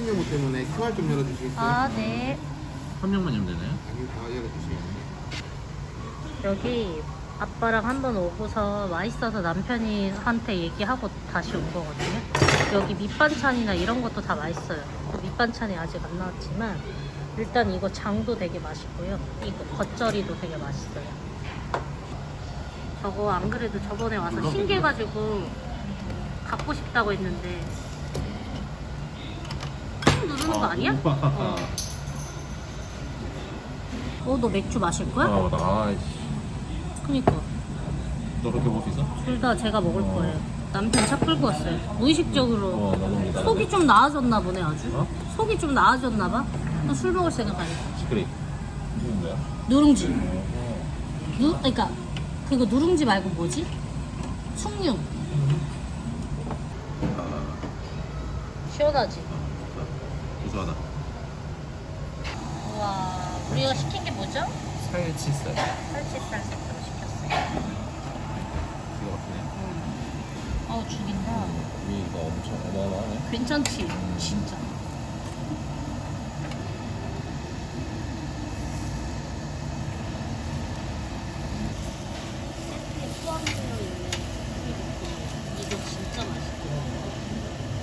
신용호 때문에 QR 좀 열어주시겠어요? 아, 네. 한 명만 열면 되나요? 아니 다 열어주시겠어요? 여기 아빠랑 한 번 오고서 맛있어서 남편이 한테 얘기하고 다시 온 거거든요. 여기 밑반찬이나 이런 것도 다 맛있어요. 밑반찬이 아직 안 나왔지만 일단 이거 장도 되게 맛있고요. 이거 겉절이도 되게 맛있어요. 저거 안 그래도 저번에 와서 신기해가지고 갖고 싶다고 했는데 꾹 누르는 거 아니야? 어. 어, 너 맥주 마실 거야? 아, 나, 아이씨. 그니까. 너 그렇게 먹을 수 있어? 둘 다 제가 먹을 어. 거예요. 남편 차 끌고 왔어요. 무의식적으로 어, 너무 다 속이 좀 나아졌나 보네 아주. 어? 속이 좀 나아졌나 봐. 또술 먹을 생각하니까. 시크릿. 이건 뭐야? 누룽지. 어, 누, 그러니까 그거 누룽지 말고 뭐지? 숭늉. 시원하지. 고소하다. 우와, 우리가 시킨 게 뭐죠? 살치살. 살치살 세트로 시켰어요. 기가 막히네. 어우 죽인다. 위가 엄청 어마어마하네. 괜찮지? 진짜. 이거 진짜 맛있거든요.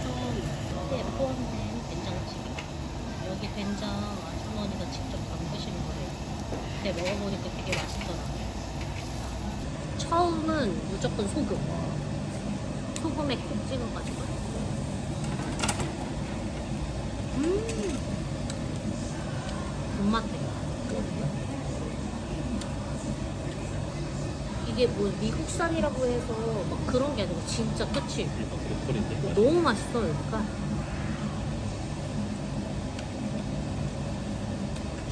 좀 크게 포함된 된장찌개. 여기 된장 아주머니가 직접 담그신 거래요. 근데 먹어보니까 되게 맛있더라고요. 처음은 무조건 소금. 소금에 콕 찍어가지고. 음. 존맛해. 이게 뭐 미국산이라고 해서 막 그런 게 아니고 진짜 끝이 브로콜리인데. 너무 맛있어 여기가.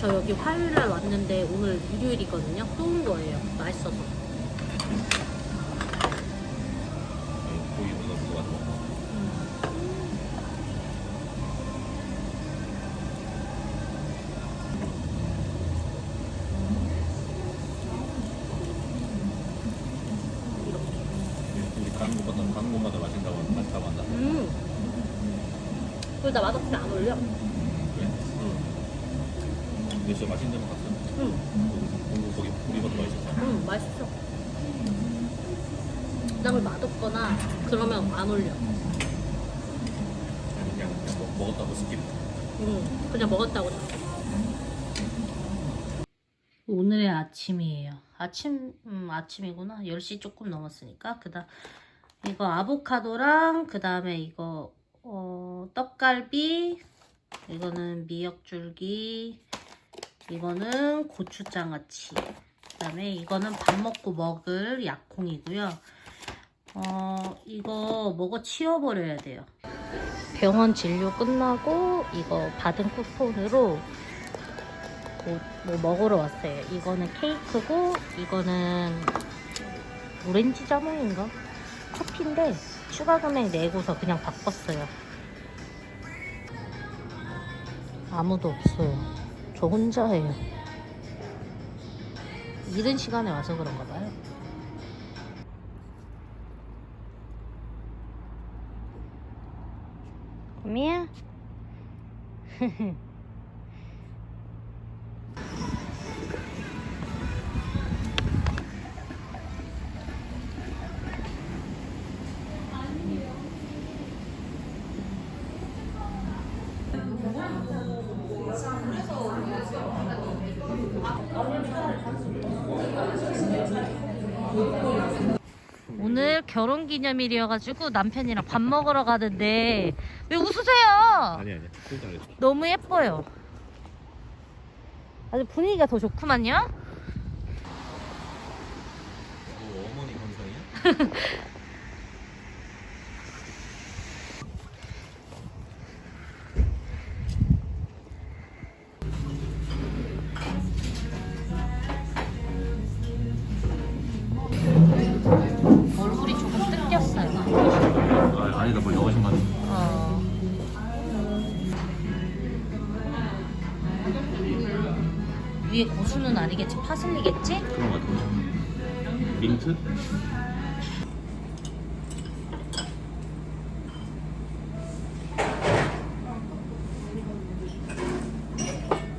저 여기 화요일날 왔는데 오늘 일요일이거든요. 또 온 거예요. 맛있어서. 가는 곳마다 가는 곳마다 맛있다고 한다. 음. 나 맛없으면 안 올려. 그래? 응. 근데 진짜 맛있는 데만 갔어. 응. 거기 우리 가도 맛있었어. 응, 맛있어. 그다음에 맛없거나 그러면 안 올려. 그냥 그냥 먹- 먹었다고 스킵. 응, 그냥 먹었다고. 오늘의 아침이에요. 아침, 음, 아침이구나. 10시 조금 넘었으니까. 그 다음, 이거 아보카도랑, 그 다음에 이거, 어, 떡갈비, 이거는 미역줄기, 이거는 고추장아찌, 그 다음에 이거는 밥 먹고 먹을 약콩이고요. 어, 이거 먹어 치워버려야 돼요. 병원 진료 끝나고 이거 받은 쿠폰으로 뭐, 뭐 먹으러 왔어요. 이거는 케이크고 이거는 오렌지 자몽인가? 커피인데 추가 금액 내고서 그냥 바꿨어요. 아무도 없어요. 저 혼자예요. 이른 시간에 와서 그런가 봐요. 미야? 결혼 기념일이어가지고 남편이랑 밥 먹으러 가는데 왜 웃으세요? 아니 아니. 했어. 너무 예뻐요. 아주 분위기가 더 좋구만요. 뭐 어머니 감성이야? 위에 고수는 아니겠지? 파슬리겠지? 그런 거 같아. 민트?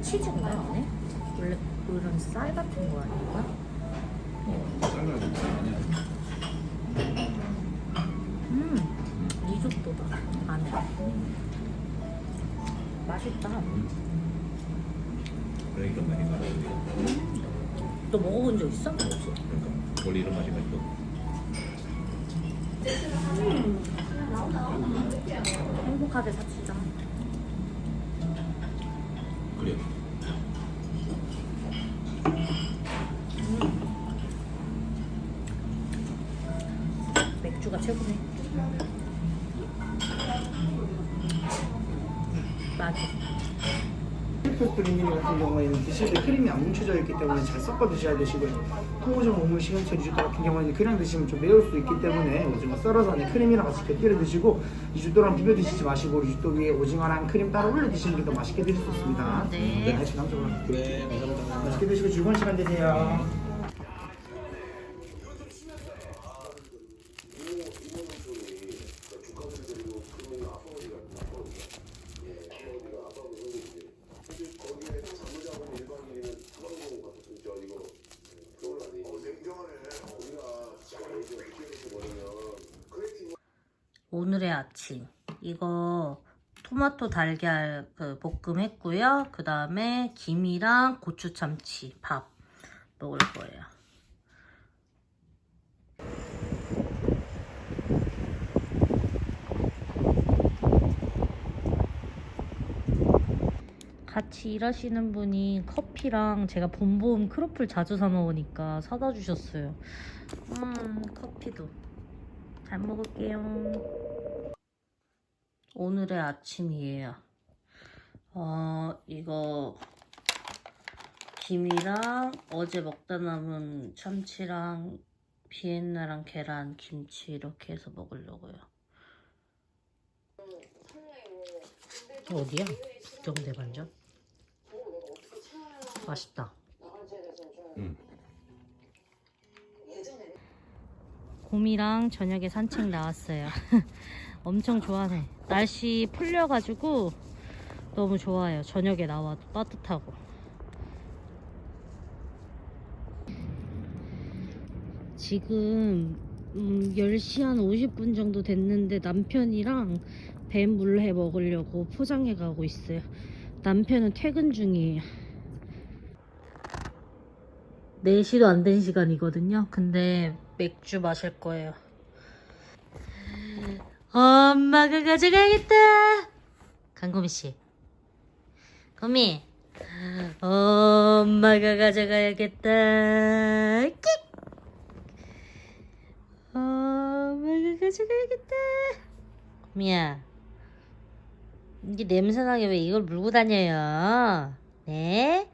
치즈인가 안에? 원래 그런 쌀 같은 거 아닌가? 돼. 음 리조또다 안에 맛있다 그래 이런 맛이 나지 너 먹어본 적 있어? 없어. 그러니까 원래 이런 맛이 맛있거 행복하게 삽시다 그래. 맥주가 최고네 맞아 필리토스프링 같은 경우에는 드실 때 크림이 안 뭉쳐져 있기 때문에 잘 섞어 드셔야 되시고요. 통오정 오물 시금치 리조또 같은 경우에는 그냥 드시면 좀 매울 수 있기 때문에 오징어 썰어서 안에 크림이랑 같이 곁들여 드시고 리조또랑 비벼 드시지 마시고 리조또 위에 오징어랑 크림 따로 올려 드시는 게 더 맛있게 드실 수 있습니다. 네. 네, 지금적으로 그래 감사합니다. 맛있게 드시고 즐거운 시간 되세요. 오늘의 아침. 이거 토마토 달걀 그 볶음 했고요. 그 다음에 김이랑 고추 참치 밥 먹을 거예요. 같이 일하시는 분이 커피랑 제가 봄봄 크로플 자주 사 먹으니까 사다 주셨어요. 음 커피도. 잘 먹을게요. 오늘의 아침이에요. 어, 이거 김이랑 어제 먹다 남은 참치랑 비엔나랑 계란, 김치 이렇게 해서 먹으려고요. 어디야? 국경대반전? 맛있다. 응. 곰이랑 저녁에 산책 나왔어요. 엄청 좋아해. 날씨 풀려가지고 너무 좋아요. 저녁에 나와도 따뜻하고. 지금 음, 10시 한 50분 정도 됐는데 남편이랑 뱀물회 먹으려고 포장해 가고 있어요. 남편은 퇴근 중이에요. 4시도 안 된 시간이거든요. 근데 맥주 마실 거예요. 엄마가 가져가야겠다. 강고미 씨. 고미. 엄마가 가져가야겠다. 끽. 엄마가 가져가야겠다. 고미야. 이게 냄새나게 왜 이걸 물고 다녀요? 네?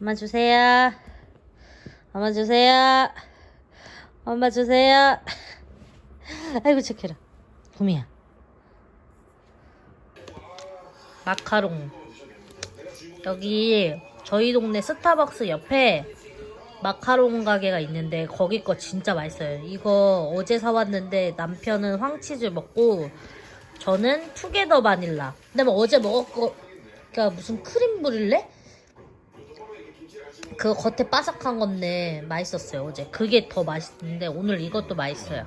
엄마 주세요. 엄마 주세요. 엄마 주세요. 아이고 착해라. 봄이야. 마카롱. 여기 저희 동네 스타벅스 옆에 마카롱 가게가 있는데 거기 거 진짜 맛있어요. 이거 어제 사왔는데 남편은 황치즈 먹고 저는 투게더 바닐라. 근데 뭐 어제 먹었고 그니까 무슨 크림 브릴레? 그 겉에 바삭한 건데 맛있었어요 어제 그게 더 맛있는데 오늘 이것도 맛있어요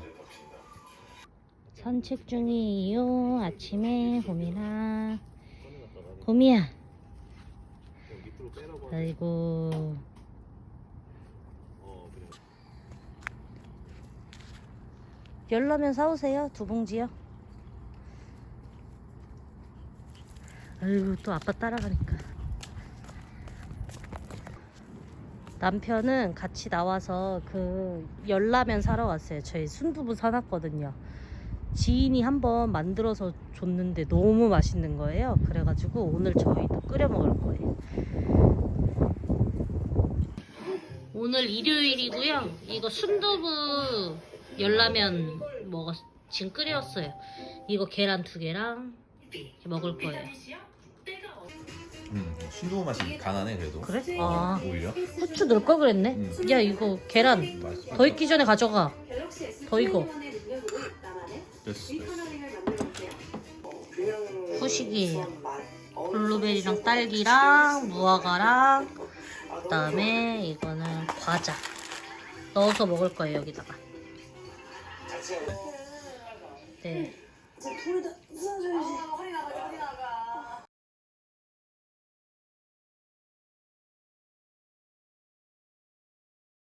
산책 중이에요. 아침에 봄이나 봄이야. 아이고. 열라면 사오세요 두 봉지요. 아이고 또 아빠 따라가니까. 남편은 같이 나와서 그 열라면 사러 왔어요. 저희 순두부 사놨거든요. 지인이 한번 만들어서 줬는데 너무 맛있는 거예요. 그래가지고 오늘 저희도 끓여 먹을 거예요. 오늘 일요일이고요. 이거 순두부 열라면 먹었, 지금 끓였어요. 이거 계란 두 개랑 먹을 거예요. 음, 순두부 맛이 강하네 그래도. 그래? 아, 오히려. 후추 넣을 걸 그랬네. 음. 야, 이거 계란 맛있어. 더 익기 전에 가져가. 더 익어. 후식이에요. 블루베리랑 딸기랑 무화과랑 그 다음에 이거는 과자. 넣어서 먹을 거예요 여기다가. 네.